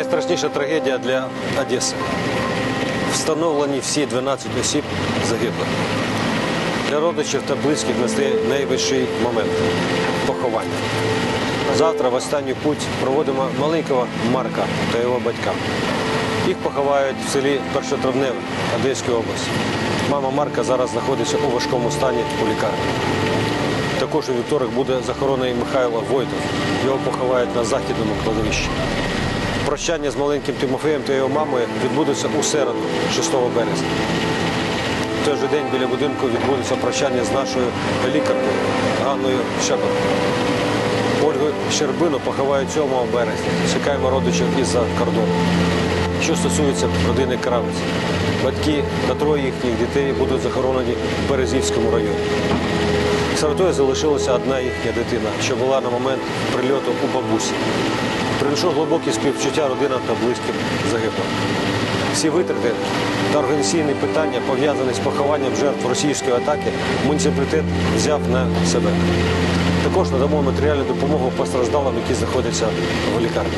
Найстрашніша трагедія для Одеси. Встановлені всі 12 осіб загиблих. Для родичів та близьких настає найвищий момент поховання. Завтра в останню путь проводимо маленького Марка та його батька. Їх поховають в селі Першотравневе Одеської області. Мама Марка зараз знаходиться у важкому стані у лікарні. Також у вівторок буде захоронений Михайло Войтов. Його поховають на західному кладовищі. Прощання з маленьким Тимофеєм та його мамою відбудеться у середу, 6 березня. В той же день біля будинку відбудеться прощання з нашою лікаркою Ганною Щебет. Ольгу Щербину поховають 7 березня. Чекаємо родичів із-за кордону. Що стосується родини Кравець, батьки та троє їхніх дітей будуть захоронені в Березівському районі. Сиротою залишилася одна їхня дитина, що була на момент прильоту у бабусі. Приношу глибокі співчуття родинам та близьким загиблих. Всі витрати та організаційні питання, пов'язані з похованням жертв російської атаки, муніципалітет взяв на себе. Також надамо матеріальну допомогу постраждалим, які знаходяться в лікарні.